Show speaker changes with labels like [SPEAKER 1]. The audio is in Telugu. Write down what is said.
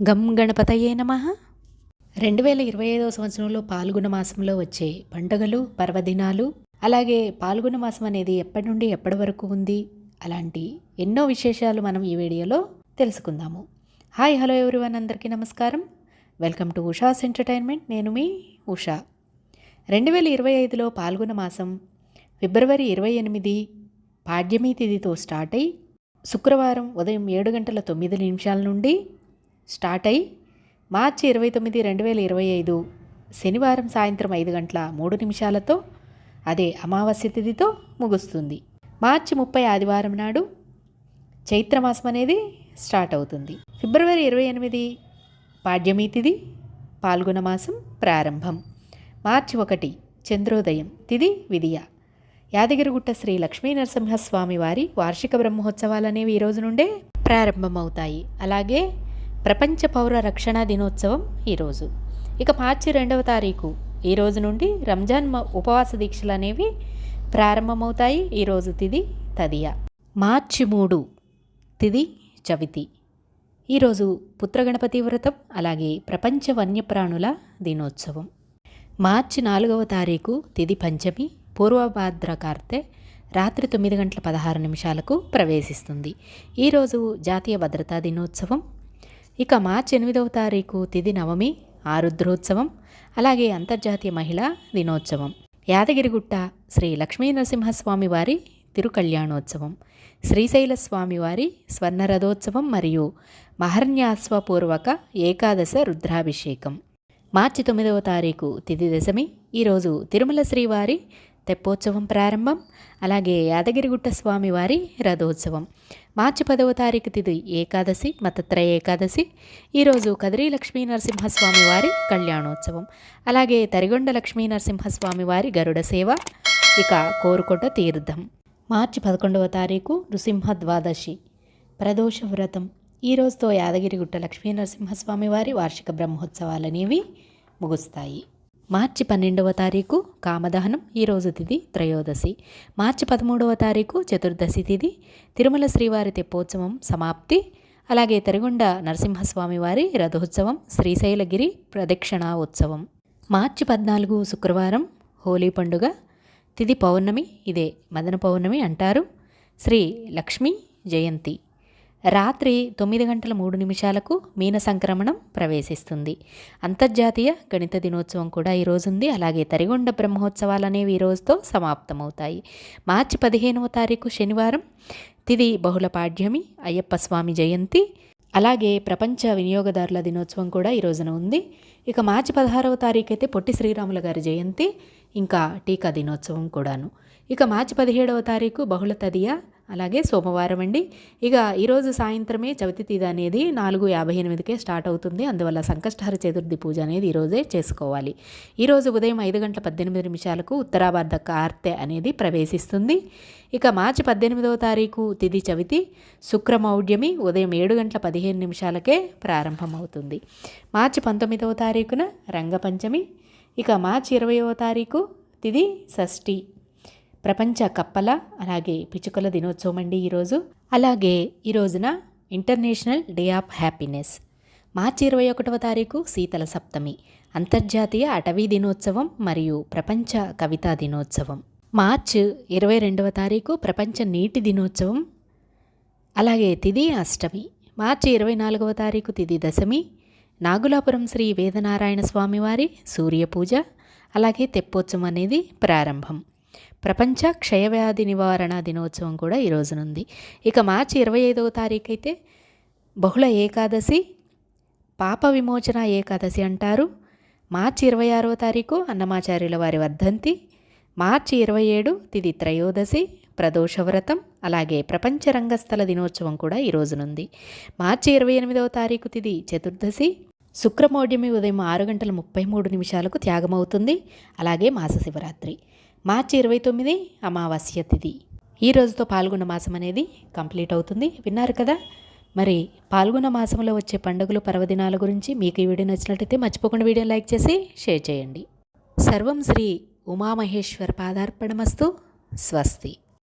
[SPEAKER 1] గం గణపతయే నమ. రెండు వేల ఇరవై ఐదవ సంవత్సరంలో పాల్గొన మాసంలో వచ్చే పండుగలు పర్వదినాలు అలాగే పాల్గొన మాసం అనేది ఎప్పటి నుండి ఎప్పటి వరకు ఉంది? అలాంటి ఎన్నో విశేషాలు మనం ఈ వీడియోలో తెలుసుకుందాము. హాయ్ హలో ఎవ్రీవన్ అందరికీ నమస్కారం. Welcome to Usha's entertainment. నేను మీ ఉషా. రెండు వేల ఇరవై ఐదులో పాల్గొన మాసం ఫిబ్రవరి ఇరవై ఎనిమిది పాడ్యమి తిథితో స్టార్ట్ అయి శుక్రవారం ఉదయం ఏడు గంటల తొమ్మిది నిమిషాల నుండి స్టార్ట్ అయి మార్చి ఇరవై తొమ్మిది రెండు వేల ఇరవై ఐదు శనివారం సాయంత్రం ఐదు గంటల మూడు నిమిషాలతో అదే అమావాస్య తిథితో ముగుస్తుంది. మార్చి ముప్పై ఆదివారం నాడు చైత్రమాసం అనేది స్టార్ట్ అవుతుంది. ఫిబ్రవరి ఇరవై ఎనిమిది పాడ్యమి తిథి పాల్గొన మాసం ప్రారంభం. మార్చి ఒకటి చంద్రోదయం తిథి విధియ. యాదగిరిగుట్ట శ్రీ లక్ష్మీ నరసింహస్వామి వారి వార్షిక బ్రహ్మోత్సవాలు అనేవి ఈరోజు నుండే ప్రారంభమవుతాయి. అలాగే ప్రపంచ పౌర రక్షణ దినోత్సవం ఈరోజు. ఇక మార్చి రెండవ తారీఖు. ఈ రోజు నుండి రంజాన్ ఉపవాస దీక్షలు అనేవి ప్రారంభమవుతాయి. ఈరోజు తిది తదియ. మార్చి మూడు. తిది చవితి. ఈరోజు పుత్రగణపతి వ్రతం అలాగే ప్రపంచ వన్యప్రాణుల దినోత్సవం. మార్చి నాలుగవ తారీఖు తిది పంచమి పూర్వభాద్ర కార్తె రాత్రి తొమ్మిది గంటల పదహారు నిమిషాలకు ప్రవేశిస్తుంది. ఈరోజు జాతీయ భద్రతా దినోత్సవం ఇక మార్చి ఎనిమిదవ తారీఖు తిది నవమి ఆరుద్రోత్సవం అలాగే అంతర్జాతీయ మహిళా దినోత్సవం. యాదగిరిగుట్ట శ్రీ లక్ష్మీ నరసింహస్వామి వారి తిరుకళ్యాణోత్సవం శ్రీశైల స్వామివారి స్వర్ణరథోత్సవం మరియు మహర్న్యాస్వపూర్వక ఏకాదశ రుద్రాభిషేకం. మార్చి తొమ్మిదవ తారీఖు తిథి దశమి ఈరోజు తిరుమల శ్రీవారి తెప్పోత్సవం ప్రారంభం అలాగే యాదగిరిగుట్ట స్వామివారి రథోత్సవం. మార్చి పదవ తారీఖు తిది ఏకాదశి మతత్ర ఏకాదశి. ఈరోజు కదిరి లక్ష్మీ నరసింహస్వామి వారి కళ్యాణోత్సవం. అలాగే తరిగొండ లక్ష్మీ నరసింహస్వామి వారి గరుడ సేవ. ఇక కోరుకొండ తీర్థం. మార్చి పదకొండవ తారీఖు నృసింహ ద్వాదశి. ప్రదోష వ్రతం. ఈ రోజుతో యాదగిరిగుట్ట లక్ష్మీ నరసింహస్వామి వారి వార్షిక బ్రహ్మోత్సవాలనేవి ముగుస్తాయి. మార్చి పన్నెండవ తారీఖు కామదహనం ఈరోజు తిథి త్రయోదశి. మార్చి పదమూడవ తారీఖు చతుర్దశి తిథి తిరుమల శ్రీవారి తెప్పోత్సవం సమాప్తి. అలాగే తెరగొండ నరసింహస్వామి వారి రథోత్సవం శ్రీశైలగిరి ప్రదక్షిణా ఉత్సవం మార్చి పద్నాలుగు శుక్రవారం హోలీ పండుగ. తిథి పౌర్ణమి ఇదే మదన పౌర్ణమి అంటారు. శ్రీ లక్ష్మీ జయంతి. రాత్రి తొమ్మిది గంటల మూడు నిమిషాలకు మీన సంక్రమణం ప్రవేశిస్తుంది. అంతర్జాతీయ గణిత దినోత్సవం కూడా ఈరోజు ఉంది అలాగే తరిగొండ బ్రహ్మోత్సవాలు అనేవి ఈ రోజుతో సమాప్తమవుతాయి. మార్చి పదిహేనవ తారీఖు శనివారం తిది బహుళ పాడ్యమి అయ్యప్ప స్వామి జయంతి అలాగే ప్రపంచ వినియోగదారుల దినోత్సవం కూడా ఈ రోజున ఉంది. ఇక మార్చి పదహారవ తారీఖు అయితే పొట్టి శ్రీరాముల గారి జయంతి ఇంకా టీకా దినోత్సవం కూడాను. ఇక మార్చి పదిహేడవ తారీఖు బహుళ తదియ అలాగే సోమవారం అండి. ఇక ఈరోజు సాయంత్రమే చవితి తీద అనేది నాలుగు యాభై ఎనిమిదికే స్టార్ట్ అవుతుంది. అందువల్ల సంకష్టహర చతుర్థి పూజ అనేది ఈరోజే చేసుకోవాలి. ఈరోజు ఉదయం ఐదు గంటల పద్దెనిమిది నిమిషాలకు ఉత్తరాబార్ధ కార్తె అనేది ప్రవేశిస్తుంది. ఇక మార్చి పద్దెనిమిదవ తారీఖు తిది చవితి శుక్రమౌఢ్యమి ఉదయం ఏడు గంటల పదిహేను నిమిషాలకే ప్రారంభమవుతుంది. మార్చి పంతొమ్మిదవ తారీఖున రంగపంచమి ఇక మార్చి ఇరవయవ తారీఖు తిది షష్ఠి. ప్రపంచ కప్పల అలాగే పిచుకల దినోత్సవం అండి ఈరోజు. అలాగే ఈరోజున international day of happiness March ఇరవై ఒకటవ తారీఖు శీతల సప్తమి అంతర్జాతీయ అటవీ దినోత్సవం మరియు ప్రపంచ కవితా దినోత్సవం. మార్చ్ ఇరవై రెండవ తారీఖు ప్రపంచ నీటి దినోత్సవం అలాగే తిది అష్టమి. మార్చి ఇరవై నాలుగవ తారీఖు తిది దశమి నాగులాపురం శ్రీ వేదనారాయణ స్వామివారి సూర్యపూజ అలాగే తెప్పోత్సవం అనేది ప్రారంభం. ప్రపంచ క్షయవ్యాధి నివారణ దినోత్సవం కూడా ఈ రోజునుంది. ఇక మార్చి ఇరవై ఐదవ తారీఖు అయితే బహుళ ఏకాదశి పాప విమోచన ఏకాదశి అంటారు. మార్చి ఇరవై ఆరవ తారీఖు అన్నమాచార్యుల వారి వర్ధంతి. మార్చి ఇరవై ఏడు తిది త్రయోదశి ప్రదోషవ్రతం అలాగే ప్రపంచ రంగస్థల దినోత్సవం కూడా ఈ రోజునుంది. మార్చి ఇరవై ఎనిమిదవ తారీఖు తిది చతుర్దశి శుక్రమౌఢ్యమి ఉదయం ఆరు గంటల ముప్పై మూడు నిమిషాలకు త్యాగమవుతుంది. అలాగే మాస శివరాత్రి. మార్చి ఇరవై తొమ్మిది అమావాస్య తిథి ఈ రోజుతో పాల్గొన్న మాసం అనేది కంప్లీట్ అవుతుంది. విన్నారు కదా? మరి పాల్గొన్న మాసంలో వచ్చే పండుగలు పర్వదినాల గురించి మీకు ఈ వీడియో నచ్చినట్లయితే మర్చిపోకుండా వీడియో లైక్ చేసి షేర్ చేయండి. సర్వం శ్రీ ఉమామహేశ్వర పాదార్పణమస్తు. స్వస్తి.